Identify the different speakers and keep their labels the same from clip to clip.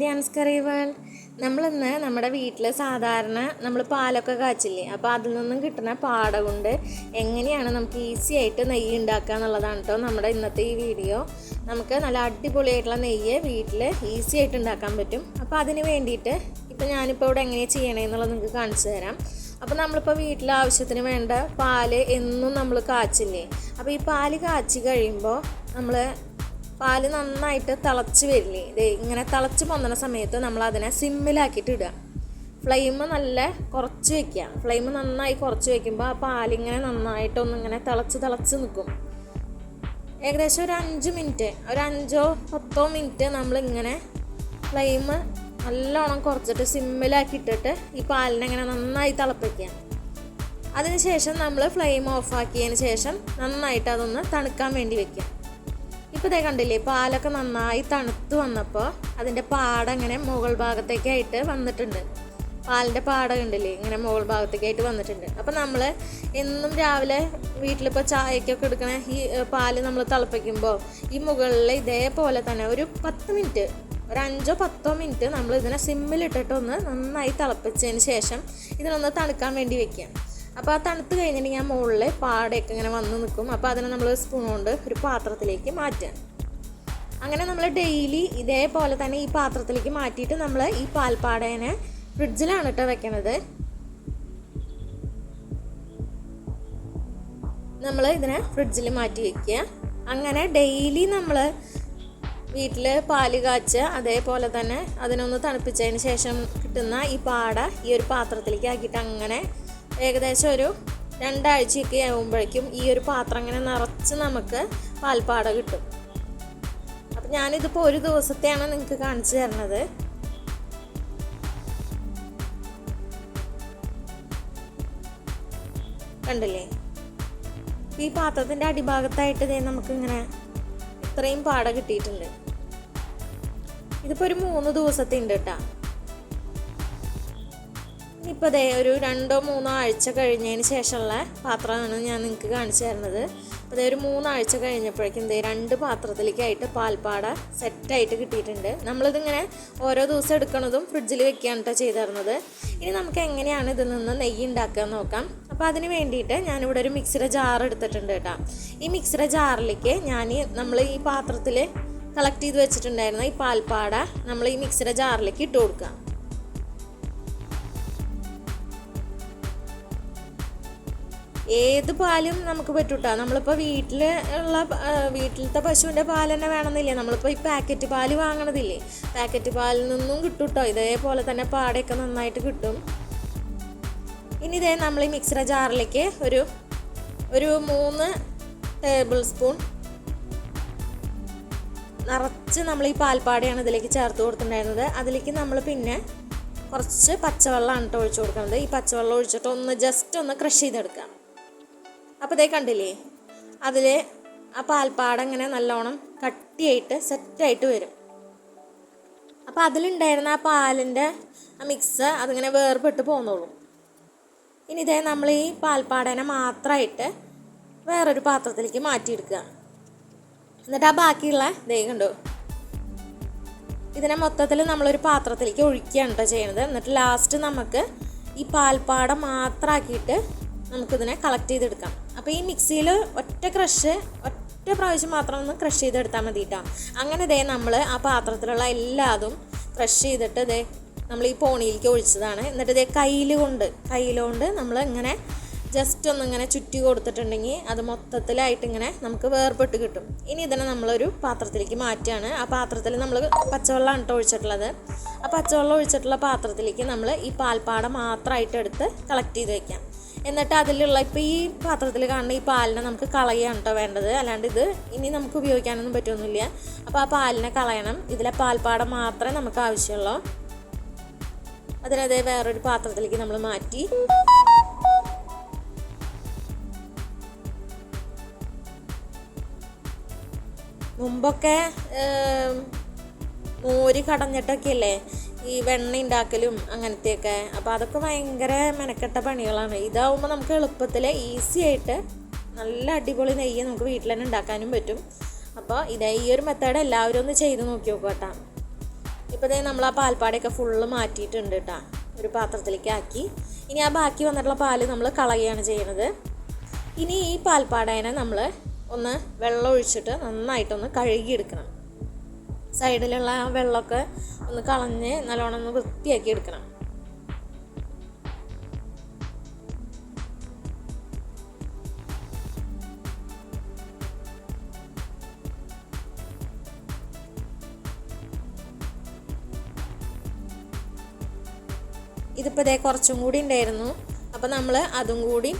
Speaker 1: ധ്യാൻസ് കറി world നമ്മളിന്ന് നമ്മുടെ വീട്ടിൽ സാധാരണ നമ്മൾ പാലൊക്കെ കാച്ചില്ലേ? അപ്പോൾ അതിൽ നിന്നും കിട്ടുന്ന പാട കൊണ്ട് എങ്ങനെയാണ് നമുക്ക് ഈസി ആയിട്ട് നെയ്യ് ഉണ്ടാക്കുക എന്നുള്ളതാണ് കേട്ടോ നമ്മുടെ ഇന്നത്തെ ഈ വീഡിയോ. നമുക്ക് നല്ല അടിപൊളിയായിട്ടുള്ള നെയ്യ് വീട്ടിൽ ഈസി ആയിട്ട് ഉണ്ടാക്കാൻ പറ്റും. അപ്പോൾ അതിന് വേണ്ടിയിട്ട് ഇപ്പോൾ ഞാനിപ്പോൾ ഇവിടെ എങ്ങനെയാണ് ചെയ്യണേ എന്നുള്ളത് നിങ്ങൾക്ക് കാണിച്ചു തരാം. അപ്പോൾ നമ്മളിപ്പോൾ വീട്ടിലെ ആവശ്യത്തിന് വേണ്ട പാൽ എന്നും നമ്മൾ കാച്ചില്ലേ? അപ്പോൾ ഈ പാൽ കാച്ചി കഴിയുമ്പോൾ നമ്മൾ പാൽ നന്നായിട്ട് തിളച്ച് വരില്ലേ? ഇത് ഇങ്ങനെ തിളച്ച് പൊന്നണ സമയത്ത് നമ്മൾ അതിനെ സിമ്മിലാക്കിയിട്ട് ഇടുക. ഫ്ലെയിം നല്ല കുറച്ച് വെക്കുക. ഫ്ലെയിം നന്നായി കുറച്ച് വെക്കുമ്പോൾ ആ പാലിങ്ങനെ നന്നായിട്ടൊന്നിങ്ങനെ തിളച്ച് തിളച്ച് നിൽക്കും ഏകദേശം ഒരു അഞ്ച് മിനിറ്റ് ഒരു അഞ്ചോ പത്തോ മിനിറ്റ് നമ്മളിങ്ങനെ ഫ്ലെയിം നല്ലോണം കുറച്ചിട്ട് സിമ്മിലാക്കി ഇട്ടിട്ട് ഈ പാലിനെ ഇങ്ങനെ നന്നായി തിളപ്പിക്കുക. അതിനുശേഷം നമ്മൾ ഫ്ലെയിം ഓഫാക്കിയതിന് ശേഷം നന്നായിട്ട് അതൊന്ന് തണുക്കാൻ വേണ്ടി വെക്കുക. ഇപ്പോൾ ഇതേ കണ്ടില്ലേ പാലൊക്കെ നന്നായി തണുത്ത് വന്നപ്പോൾ അതിന്റെ പാട ഇങ്ങനെ മുകൾ ഭാഗത്തേക്കായിട്ട് വന്നിട്ടുണ്ട്. പാലിന്റെ പാട കണ്ടില്ലേ ഇങ്ങനെ മുകൾ ഭാഗത്തേക്കായിട്ട് വന്നിട്ടുണ്ട്. അപ്പോൾ നമ്മൾ എന്നും രാവിലെ വീട്ടിലിപ്പോൾ ചായക്കൊക്കെ എടുക്കണ ഈ പാൽ നമ്മൾ തിളപ്പിക്കുമ്പോൾ ഈ മുകളിൽ ഇതേപോലെ തന്നെ ഒരു പത്ത് മിനിറ്റ് ഒരു അഞ്ചോ പത്തോ മിനിറ്റ് നമ്മൾ ഇതിനെ സിമ്മിലിട്ടിട്ടൊന്ന് നന്നായി തിളപ്പിച്ചതിന് ശേഷം ഇതിനൊന്ന് തണുക്കാൻ വേണ്ടി വെക്കുക. അപ്പോൾ ആ തണുത്ത് കഴിഞ്ഞിട്ടുണ്ടെങ്കിൽ ആ മുകളിൽ പാടയൊക്കെ ഇങ്ങനെ വന്ന് നിൽക്കും അപ്പോൾ അതിനെ നമ്മൾ സ്പൂൺ കൊണ്ട് ഒരു പാത്രത്തിലേക്ക് മാറ്റുക അങ്ങനെ നമ്മൾ ഡെയിലി ഇതേപോലെ തന്നെ ഈ പാത്രത്തിലേക്ക് മാറ്റിയിട്ട് നമ്മൾ ഈ പാൽപ്പാടേനെ ഫ്രിഡ്ജിലാണ് കേട്ടോ വെക്കണത്. നമ്മൾ ഇതിനെ ഫ്രിഡ്ജിൽ മാറ്റി വയ്ക്കുക അങ്ങനെ ഡെയിലി നമ്മൾ വീട്ടിൽ പാൽ കാച്ച് അതേപോലെ തന്നെ അതിനൊന്ന് തണുപ്പിച്ചതിന് ശേഷം കിട്ടുന്ന ഈ പാട ഈ ഒരു പാത്രത്തിലേക്ക് ആക്കിയിട്ട് അങ്ങനെ ഏകദേശം ഒരു രണ്ടാഴ്ചയൊക്കെ ആകുമ്പോഴേക്കും ഈ ഒരു പാത്രം ഇങ്ങനെ നിറച്ച് നമുക്ക് പാൽപ്പാട കിട്ടും. അപ്പം ഞാനിതിപ്പോൾ ഒരു ദിവസത്തെയാണ് നിങ്ങൾക്ക് കാണിച്ചു തരുന്നത് കണ്ടില്ലേ? ഈ പാത്രത്തിന്റെ അടിഭാഗത്തായിട്ട് ഇതേ നമുക്ക് ഇങ്ങനെ ഇത്രയും പാട കിട്ടിയിട്ടുണ്ട്. ഇതിപ്പോൾ ഒരു മൂന്ന് ദിവസത്തെ ഉണ്ട് കേട്ടോ. ഇനിയിപ്പോൾ ദേ ഒരു രണ്ടോ മൂന്നോ ആഴ്ച കഴിഞ്ഞതിന് ശേഷമുള്ള പാത്രമാണ് ഞാൻ നിങ്ങൾക്ക് കാണിച്ചു തരുന്നത്. അപ്പോൾ ദേ ഒരു മൂന്നാഴ്ച കഴിഞ്ഞപ്പോഴേക്കും ദേ രണ്ട് പാത്രത്തിലേക്കായിട്ട് പാൽപ്പാട സെറ്റായിട്ട് കിട്ടിയിട്ടുണ്ട്. നമ്മളിതിങ്ങനെ ഓരോ ദിവസം എടുക്കണതും ഫ്രിഡ്ജിൽ വെക്കുകയാണ് കേട്ടോ ചെയ്തു തരുന്നത്. ഇനി നമുക്ക് എങ്ങനെയാണ് ഇതിൽ നിന്ന് നെയ്യ് ഉണ്ടാക്കുക നോക്കാം. അപ്പോൾ അതിന് വേണ്ടിയിട്ട് ഞാനിവിടെ ഒരു മിക്സിയുടെ ജാർ എടുത്തിട്ടുണ്ട് കേട്ടോ. ഈ മിക്സിയുടെ ജാറിലേക്ക് ഞാൻ നമ്മൾ ഈ പാത്രത്തിൽ കളക്ട് ചെയ്ത് വെച്ചിട്ടുണ്ടായിരുന്ന ഈ പാൽപ്പാട നമ്മൾ ഈ മിക്സിയുടെ ജാറിലേക്ക് ഇട്ട് കൊടുക്കുക. ഏത് പാലും നമുക്ക് പറ്റൂട്ടോ. നമ്മളിപ്പോൾ വീട്ടിൽ ഉള്ള വീട്ടിലത്തെ പശുവിന്റെ പാൽ തന്നെ വേണമെന്നില്ലേ? നമ്മളിപ്പോൾ ഈ പാക്കറ്റ് പാൽ വാങ്ങണതില്ലേ? പാക്കറ്റ് പാലിൽ നിന്നും കിട്ടും കേട്ടോ ഇതേപോലെ തന്നെ പാടയൊക്കെ നന്നായിട്ട് കിട്ടും. ഇനി ഇതേ നമ്മൾ ഈ മിക്സറ ജാറിലേക്ക് ഒരു ഒരു മൂന്ന് ടേബിൾ സ്പൂൺ നിറച്ച് നമ്മൾ ഈ പാൽപ്പാടയാണ് ഇതിലേക്ക് ചേർത്ത് കൊടുത്തിട്ടുണ്ടായിരുന്നത്. അതിലേക്ക് നമ്മൾ പിന്നെ കുറച്ച് പച്ചവെള്ളമാണ് കേട്ടോ ഒഴിച്ചു കൊടുക്കുന്നത്. ഈ പച്ചവെള്ളം ഒഴിച്ചിട്ട് ഒന്ന് ജസ്റ്റ് ഒന്ന് ക്രഷ് ചെയ്തെടുക്കാം. അപ്പോൾ ഇതേ കണ്ടില്ലേ? അതിൽ ആ പാൽപ്പാട ഇങ്ങനെ നല്ലോണം കട്ടിയായിട്ട് സെറ്റായിട്ട് വരും. അപ്പോൾ അതിലുണ്ടായിരുന്ന ആ പാലിന്റെ ആ മിക്സ് അതിങ്ങനെ വേർപെട്ട് പോന്നോളൂ. ഇനി ഇതേ നമ്മൾ ഈ പാൽപ്പാടേനെ മാത്രമായിട്ട് വേറൊരു പാത്രത്തിലേക്ക് മാറ്റിയെടുക്കുക. എന്നിട്ട് ആ ബാക്കിയുള്ള ദേ കണ്ടോ? ഇതിനെ മൊത്തത്തിൽ നമ്മളൊരു പാത്രത്തിലേക്ക് ഒഴിക്കുകയാണ് കേട്ടോ ചെയ്യണത്. എന്നിട്ട് ലാസ്റ്റ് നമുക്ക് ഈ പാൽപ്പാട മാത്രമാക്കിയിട്ട് നമുക്കിതിനെ കളക്ട് ചെയ്തെടുക്കാം. അപ്പോൾ ഈ മിക്സിയിൽ ഒറ്റ ക്രഷ് ഒറ്റ പ്രാവശ്യം മാത്രം ഒന്ന് ക്രഷ് ചെയ്തെടുത്താൽ മതി കേട്ടോ അങ്ങനെ ദേ നമ്മൾ ആ പാത്രത്തിലുള്ള എല്ലാതും ക്രഷ് ചെയ്തിട്ട് ദേ നമ്മൾ ഈ പോണിയിലേക്ക് ഒഴിച്ചതാണ്. എന്നിട്ട് ഇതേ കയ്യിൽ കൊണ്ട് കയ്യിലുകൊണ്ട് നമ്മൾ ഇങ്ങനെ ജസ്റ്റ് ഒന്ന് ഇങ്ങനെ ചുറ്റി കൊടുത്തിട്ടുണ്ടെങ്കിൽ അത് മൊത്തത്തിലായിട്ട് ഇങ്ങനെ നമുക്ക് വേർപെട്ട് കിട്ടും. ഇനി ഇതിനെ നമ്മളൊരു പാത്രത്തിലേക്ക് മാറ്റുകയാണ്. ആ പാത്രത്തിൽ നമ്മൾ പച്ചവെള്ളമാണ് കേട്ടോ ഒഴിച്ചിട്ടുള്ളത്. ആ പച്ചവെള്ളം ഒഴിച്ചിട്ടുള്ള പാത്രത്തിലേക്ക് നമ്മൾ ഈ പാൽപ്പാട മാത്രമായിട്ട് എടുത്ത് കളക്ട് ചെയ്ത് വെക്കാം. എന്നിട്ട് അതിലുള്ള ഇപ്പോൾ ഈ പാത്രത്തിൽ കാണുന്ന ഈ പാലിനെ നമുക്ക് കളയാണ് കേട്ടോ വേണ്ടത്. അല്ലാണ്ട് ഇത് ഇനി നമുക്ക് ഉപയോഗിക്കാനൊന്നും പറ്റുമൊന്നുമില്ല അപ്പോൾ ആ പാലിനെ കളയണം. ഇതിലെ പാൽപ്പാടം മാത്രമേ നമുക്ക് ആവശ്യമുള്ളൂ. അതിനതേ വേറൊരു പാത്രത്തിലേക്ക് നമ്മൾ മാറ്റി. മുമ്പൊക്കെ മോര് കടഞ്ഞിട്ടൊക്കെ അല്ലേ ഈ വെണ്ണ ഉണ്ടാക്കലും അങ്ങനത്തെയൊക്കെ. അപ്പോൾ അതൊക്കെ ഭയങ്കര മെനക്കെട്ട പണികളാണ്. ഇതാവുമ്പോൾ നമുക്ക് എളുപ്പത്തിൽ ഈസി ആയിട്ട് നല്ല അടിപൊളി നെയ്യ് നമുക്ക് വീട്ടിൽ തന്നെ ഉണ്ടാക്കാനും പറ്റും. അപ്പോൾ ഇതേ ഈ ഒരു മെത്തേഡ് എല്ലാവരും ഒന്ന് ചെയ്ത് നോക്കി നോക്കട്ടാ കേട്ടോ. ഇപ്പോൾ നമ്മൾ ആ പാൽപ്പാടയൊക്കെ ഫുള്ള് മാറ്റിയിട്ടുണ്ട് കേട്ടോ. ഒരു പാത്രത്തിലേക്ക് ആക്കി. ഇനി ആ ബാക്കി വന്നിട്ടുള്ള പാൽ നമ്മൾ കളയുകയാണ് ചെയ്യുന്നത് ഇനി ഈ പാൽപ്പാടേനെ നമ്മൾ ഒന്ന് വെള്ളം ഒഴിച്ചിട്ട് നന്നായിട്ടൊന്ന് കഴുകിയെടുക്കണം. സൈഡിലുള്ള ആ വെള്ളമൊക്കെ ഒന്ന് കളഞ്ഞ് നല്ലോണം ഒന്ന് വൃത്തിയാക്കി എടുക്കണം. ഇതിപ്പോൾ ഇതേ കുറച്ചും കൂടി ഉണ്ടായിരുന്നു. അപ്പോൾ നമ്മൾ അതും കൂടി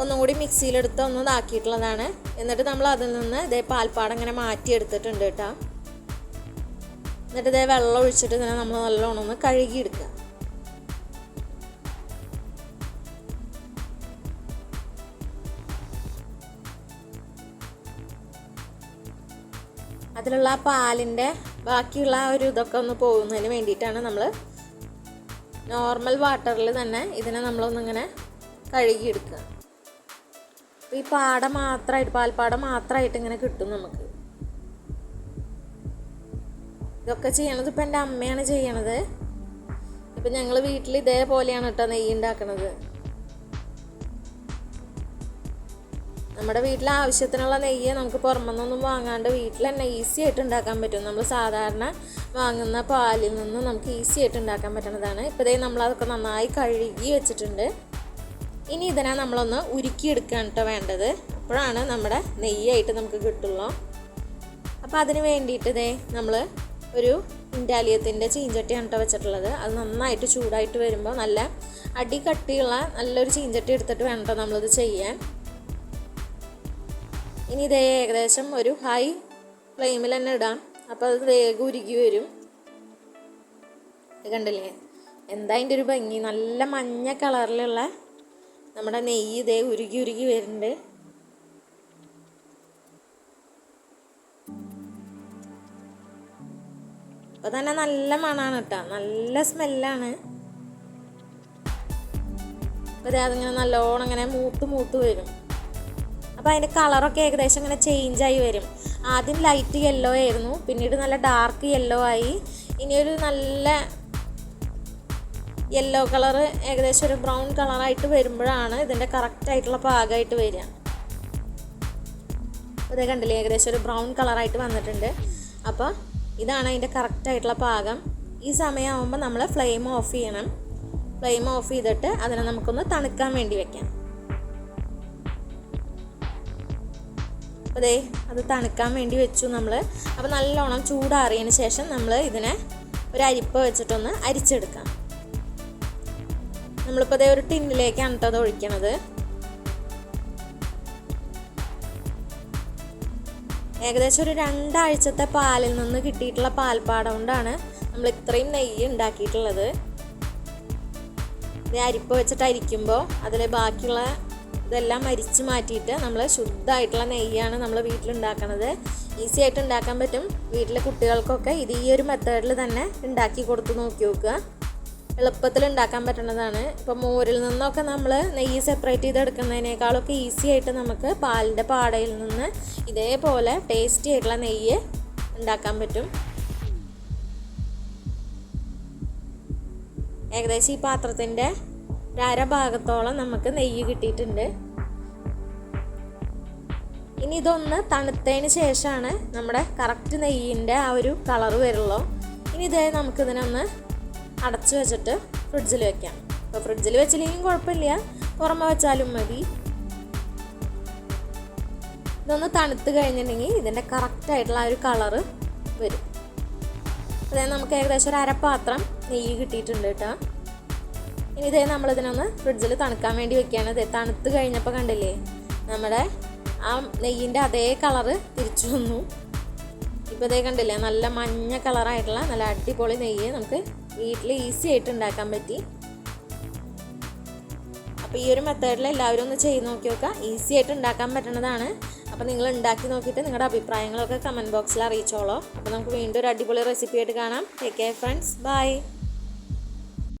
Speaker 1: ഒന്നും കൂടി മിക്സിയിലെടുത്ത് ഒന്ന് ഇതാക്കിയിട്ടുള്ളതാണ് എന്നിട്ട് നമ്മൾ അതിൽ നിന്ന് ഇതേ അങ്ങനെ മാറ്റി എടുത്തിട്ടുണ്ട് കേട്ടോ. എന്നിട്ട് ഇതേ വെള്ളം ഒഴിച്ചിട്ട് ഇതിനെ നമ്മൾ നല്ലോണം ഒന്ന് കഴുകിയെടുക്കുക. അതിലുള്ള ആ പാലിന്റെ ബാക്കിയുള്ള ആ ഒരു ഇതൊക്കെ ഒന്ന് പോകുന്നതിന് വേണ്ടിയിട്ടാണ് നമ്മൾ നോർമൽ വാട്ടറിൽ തന്നെ ഇതിനെ നമ്മളൊന്നിങ്ങനെ കഴുകിയെടുക്കുക. ഈ പാട മാത്രമായിട്ട് പാൽപ്പാട മാത്രമായിട്ട് ഇങ്ങനെ കിട്ടും നമുക്ക്. ഇതൊക്കെ ചെയ്യണത് ഇപ്പം എന്റെ അമ്മയാണ് ചെയ്യണത്. ഇപ്പം ഞങ്ങൾ വീട്ടിൽ ഇതേപോലെയാണ് കേട്ടോ നെയ്യ് ഉണ്ടാക്കണത് നമ്മുടെ വീട്ടിലെ ആവശ്യത്തിനുള്ള നെയ്യ് നമുക്ക് പുറമെന്നൊന്നും വാങ്ങാണ്ട് വീട്ടിൽ തന്നെ ഈസി ആയിട്ട് ഉണ്ടാക്കാൻ പറ്റും. നമ്മൾ സാധാരണ വാങ്ങുന്ന പാലിൽ നിന്ന് നമുക്ക് ഈസി ആയിട്ട് ഉണ്ടാക്കാൻ പറ്റുന്നതാണ് ഇപ്പോഴേ നമ്മളതൊക്കെ നന്നായി കഴുകി വെച്ചിട്ടുണ്ട്. ഇനി ഇതിനെ നമ്മളൊന്ന് ഉരുക്കിയെടുക്കുകയാണ് കേട്ടോ വേണ്ടത്. അപ്പോഴാണ് നമ്മുടെ നെയ്യായിട്ട് നമുക്ക് കിട്ടുള്ളൂ. അപ്പോൾ അതിന് വേണ്ടിയിട്ട് നമ്മൾ ഒരു ഇൻഡാലിയത്തിന്റെ ചീഞ്ചട്ടിയാണ് കേട്ടോ വെച്ചിട്ടുള്ളത്. അത് നന്നായിട്ട് ചൂടായിട്ട് വരുമ്പോൾ നല്ല അടി കട്ടിയുള്ള നല്ലൊരു ചീഞ്ചട്ടി എടുത്തിട്ട് വേണം കേട്ടോ നമ്മളിത് ചെയ്യാൻ. ഇനി ഇതേ ഏകദേശം ഒരു ഹൈ ഫ്ലെയിമിൽ തന്നെ ഇടാം. അപ്പോൾ അത് വേഗം ഉരുകി വരും. കണ്ടില്ലേ? എന്താ അതിന്റെ ഒരു ഭംഗി? നല്ല മഞ്ഞ കളറിലുള്ള നമ്മുടെ നെയ്യ് ഇതേ ഉരുകി ഉരുകി വരുന്നുണ്ട്. അപ്പോൾ തന്നെ നല്ല മണാണ് കേട്ടോ. നല്ല സ്മെല്ലാണ്. അതിങ്ങനെ നല്ലോണം ഇങ്ങനെ മൂത്ത് മൂത്ത് വരും. അപ്പൊ അതിന്റെ കളറൊക്കെ ഏകദേശം ഇങ്ങനെ ചേഞ്ച് ആയി വരും. ആദ്യം ലൈറ്റ് യെല്ലോ ആയിരുന്നു. പിന്നീട് നല്ല ഡാർക്ക് യെല്ലോ ആയി. ഇനിയൊരു നല്ല യെല്ലോ കളർ ഏകദേശം ഒരു ബ്രൗൺ കളറായിട്ട് വരുമ്പോഴാണ് ഇതിന്റെ കറക്റ്റ് ആയിട്ടുള്ള പാകമായിട്ട് വരിക. ഇതേ കണ്ടില്ലേ ഏകദേശം ഒരു ബ്രൗൺ കളറായിട്ട് വന്നിട്ടുണ്ട്. അപ്പോൾ ഇതാണ് അതിന്റെ കറക്റ്റ് ആയിട്ടുള്ള പാകം. ഈ സമയമാകുമ്പോൾ നമ്മൾ ഫ്ലെയിം ഓഫ് ചെയ്യണം. ഫ്ലെയിം ഓഫ് ചെയ്തിട്ട് അതിനെ നമുക്കൊന്ന് തണുക്കാൻ വേണ്ടി വെക്കാം. അപ്പോൾ അത് തണുക്കാൻ വേണ്ടി വെച്ചു നമ്മൾ അപ്പോൾ നല്ലോണം ചൂടാറിയതിന് ശേഷം നമ്മൾ ഇതിനെ ഒരു അരിപ്പ വെച്ചിട്ടൊന്ന് അരിച്ചെടുക്കാം. നമ്മളിപ്പോൾ അതേ ഒരു ടിന്നിലേക്കാണ് അത് ഒഴിക്കണത്. ഏകദേശം ഒരു രണ്ടാഴ്ചത്തെ പാലിൽ നിന്ന് കിട്ടിയിട്ടുള്ള പാൽപ്പാട കൊണ്ടാണ് നമ്മൾ ഇത്രയും നെയ്യ് ഉണ്ടാക്കിയിട്ടുള്ളത്. ഇത് അരിപ്പ് വെച്ചിട്ട് അരിക്കുമ്പോൾ അതിൽ ബാക്കിയുള്ള ഇതെല്ലാം അരിച്ച് മാറ്റിയിട്ട് നമ്മൾ ശുദ്ധമായിട്ടുള്ള നെയ്യാണ് നമ്മൾ വീട്ടിലുണ്ടാക്കണത്. ഈസി ആയിട്ട് ഉണ്ടാക്കാൻ പറ്റും. വീട്ടിലെ കുട്ടികൾക്കൊക്കെ ഇത് ഈ ഒരു മെത്തേഡിൽ തന്നെ ഉണ്ടാക്കി കൊടുത്ത് നോക്കി നോക്കുക. എളുപ്പത്തിൽ ഉണ്ടാക്കാൻ പറ്റുന്നതാണ്. ഇപ്പോൾ മോരിൽ നിന്നൊക്കെ നമ്മൾ നെയ്യ് സെപ്പറേറ്റ് ചെയ്തെടുക്കുന്നതിനേക്കാളൊക്കെ ഈസി ആയിട്ട് നമുക്ക് പാലിന്റെ പാടയിൽ നിന്ന് ഇതേപോലെ ടേസ്റ്റി ആയിട്ടുള്ള നെയ്യ് ഉണ്ടാക്കാൻ പറ്റും. ഏകദേശം ഈ പാത്രത്തിന്റെ ഒരര ഭാഗത്തോളം നമുക്ക് നെയ്യ് കിട്ടിയിട്ടുണ്ട്. ഇനി ഇതൊന്ന് തണുത്തതിന് ശേഷമാണ് നമ്മുടെ കറക്റ്റ് നെയ്യിന്റെ ആ ഒരു കളർ വരുള്ളൂ. ഇനി ഇതേ നമുക്കിതിനൊന്ന് അടച്ചു വെച്ചിട്ട് ഫ്രിഡ്ജിൽ വെക്കാം. അപ്പോൾ ഫ്രിഡ്ജിൽ വെച്ചില്ലെങ്കിൽ കുഴപ്പമില്ല. പുറമെ വെച്ചാലും മതി. ഇതൊന്ന് തണുത്ത് കഴിഞ്ഞിട്ടുണ്ടെങ്കിൽ ഇതിന്റെ കറക്റ്റായിട്ടുള്ള ആ ഒരു കളറ് വരും. അതായത് നമുക്ക് ഏകദേശം ഒരു അരപ്പാത്രം നെയ്യ് കിട്ടിയിട്ടുണ്ട് കേട്ടോ. ഇനി ഇതേ നമ്മളിതിനൊന്ന് ഫ്രിഡ്ജിൽ തണുക്കാൻ വേണ്ടി വെക്കുകയാണ്. ഇതേ തണുത്ത് കഴിഞ്ഞപ്പോൾ കണ്ടില്ലേ? നമ്മുടെ ആ നെയ്യിന്റെ അതേ കളറ് തിരിച്ചു വന്നു. ഇപ്പോൾ ഇതേ കണ്ടില്ലേ? നല്ല മഞ്ഞ കളറായിട്ടുള്ള നല്ല അടിപൊളി നെയ്യ് നമുക്ക് വീട്ടിൽ ഈസി ആയിട്ട് ഉണ്ടാക്കാൻ പറ്റി. അപ്പോൾ ഈ ഒരു മെത്തേഡിൽ എല്ലാവരും ഒന്ന് ചെയ്ത് നോക്കി നോക്കുക. ഈസി ആയിട്ട് ഉണ്ടാക്കാൻ പറ്റുന്നതാണ് അപ്പോൾ നിങ്ങൾ ഉണ്ടാക്കി നോക്കിയിട്ട് നിങ്ങളുടെ അഭിപ്രായങ്ങളൊക്കെ കമന്റ് ബോക്സിൽ അറിയിച്ചോളൂ. അപ്പോൾ നമുക്ക് വീണ്ടും ഒരു അടിപൊളി റെസിപ്പി ആയിട്ട് കാണാം. Take care friends bye